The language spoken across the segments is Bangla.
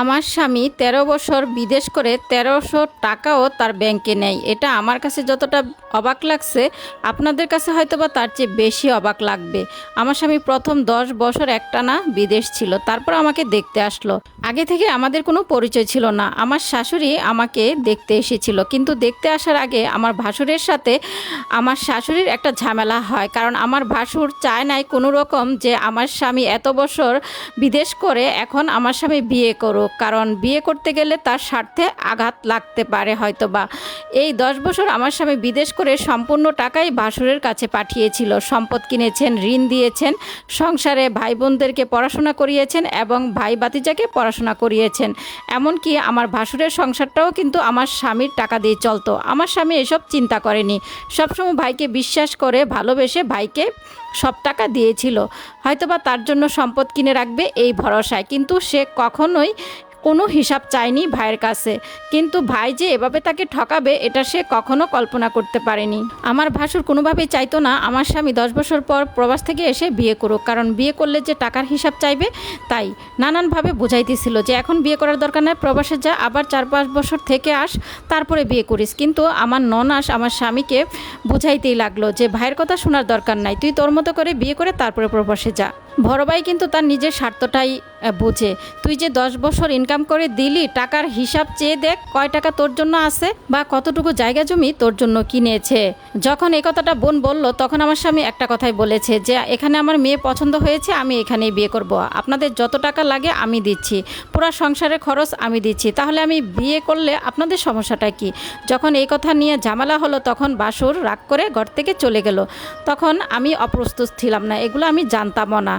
আমার স্বামী তেরো বছর বিদেশ করে তেরোশো টাকাও তার ব্যাংকে নেই এটা আমার কাছে যতটা অবাক লাগছে, আপনাদের কাছে হয়তো বা তার চেয়ে বেশি অবাক লাগবে। আমার স্বামী প্রথম দশ বছর একটানা বিদেশ ছিল, তারপর আমাকে দেখতে আসলো। আগে থেকে আমাদের কোনো পরিচয় ছিল না। আমার শাশুড়ি আমাকে দেখতে এসেছিল, কিন্তু দেখতে আসার আগে আমার ভাসুরের সাথে আমার শাশুড়ির একটা ঝামেলা হয়, কারণ আমার ভাসুর চায় নাই কোনো রকম যে আমার স্বামী এত বছর বিদেশ করে এখন আমার স্বামী বিয়ে করুক। কারণ বিয়ে করতে গেলে তার স্বার্থে আঘাত লাগতে পারে হয়তো বা এই দশ বছর আমার স্বামী বিদেশ করে সম্পূর্ণ টাকাই ভাসুরের কাছে পাঠিয়েছিল। সম্পদ কিনেছেন, ঋণ দিয়েছেন, সংসারে ভাই বোনদেরকে পড়াশোনা করিয়েছেন এবং ভাই বাতিজাকে পড়াশোনা করিয়েছেন। এমনকি আমার ভাসুরের সংসারটাও কিন্তু আমার স্বামীর টাকা দিয়ে চলতো। আমার স্বামী এসব চিন্তা করেনি। সবসময় ভাইকে বিশ্বাস করে, ভালোবেসে ভাইকে সব টাকা দিয়েছিল। হয়তোবা তার জন্য সম্পদ কিনে রাখবে এই ভরসায়। কিন্তু সে কখনোই কোনো হিসাব চায়নি ভাইয়ের কাছে। কিন্তু ভাই যে এভাবে তাকে ঠকাবে, এটা সে কখনো কল্পনা করতে পারেনি। আমার ভাসুর কোনোভাবেই চাইতো না আমার স্বামী দশ বছর পর প্রবাস থেকে এসে বিয়ে করুক, কারণ বিয়ে করলে যে টাকার হিসাব চাইবে, তাই নানানভাবে বোঝাইতেছিল যে এখন বিয়ে করার দরকার নাই, প্রবাসে যা, আবার চার পাঁচ বছর থেকে আস, তারপরে বিয়ে করিস। কিন্তু আমার ননাস আমার স্বামীকে বুঝাইতেই লাগল যে ভাইয়ের কথা শোনার দরকার নাই, তুই তোর মতো করে বিয়ে করে তারপরে প্রবাসে যা। বড় ভাই কিন্তু তার নিজের স্বার্থটাই বোঝে। তুই যে দশ বছর ইনকাম করে দিলি, টাকার হিসাব চেয়ে দেখ কয় টাকা তোর জন্য আছে বা কতটুকু জায়গা জমি তোর জন্য কিনেছে। যখন এই কথাটা বোন বলল, তখন আমার স্বামী একটা কথাই বলেছে যে, এখানে আমার মেয়ে পছন্দ হয়েছে, আমি এখানেই বিয়ে করব। আপনাদের যত টাকা লাগে, আমি দিচ্ছি। পুরো সংসারের খরচ আমি দিচ্ছি। তাহলে আমি বিয়ে করলে আপনাদের সমস্যাটা কি? যখন এই কথা নিয়ে ঝামেলা হলো, তখন বাসুর রাগ করে ঘর থেকে চলে গেল। তখন আমি অপ্রস্তুত ছিলাম না, এগুলো আমি জানতামও না।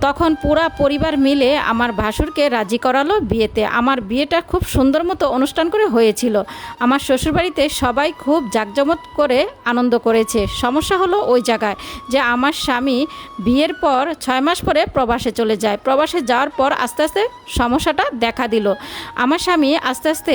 তখন পুরা পরিবার মিলে আমার ভাসুরকে রাজি করালো বিয়েতে। আমার বিয়েটা খুব সুন্দর মতো অনুষ্ঠান করে হয়েছিল। আমার শ্বশুরবাড়িতে সবাই খুব জাঁকজমক করে আনন্দ করেছে। সমস্যা হলো ওই জায়গায় যে আমার স্বামী বিয়ের পর ছয় মাস পরে প্রবাসে চলে যায়। প্রবাসে যাওয়ার পর আস্তে আস্তে সমস্যাটা দেখা দিল। আমার স্বামী আস্তে আস্তে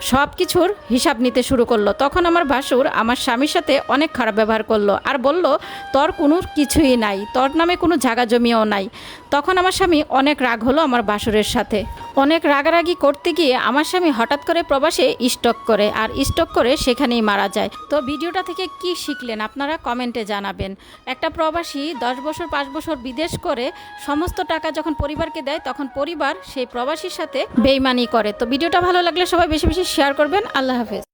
সব কিছুর হিসাব নিতে শুরু করল। তখন আমার ভাসুর আমার স্বামীর সাথে অনেক খারাপ ব্যবহার করল আর বলল, তোর কোনো কিছুই নাই, তোর নামে কোনো জায়গা জমিও নাই। তখন আমার স্বামী অনেক রাগ হলো আমার বাসুরের সাথে। অনেক রাগারাগি করতে গিয়ে আমার স্বামী হঠাৎ করে প্রবাসে স্টক করে আর স্টক করে সেখানেই মারা যায়। তো ভিডিওটা থেকে কি শিখলেন আপনারা কমেন্টে জানাবেন। একটা প্রবাসী দশ বছর, পাঁচ বছর বিদেশ করে সমস্ত টাকা যখন পরিবারকে দেয়, তখন পরিবার সেই প্রবাসীর সাথে বেইমানি করে। তো ভিডিওটা ভালো লাগলে সবাই বেশি বেশি শেয়ার করবেন। আল্লাহ হাফেজ।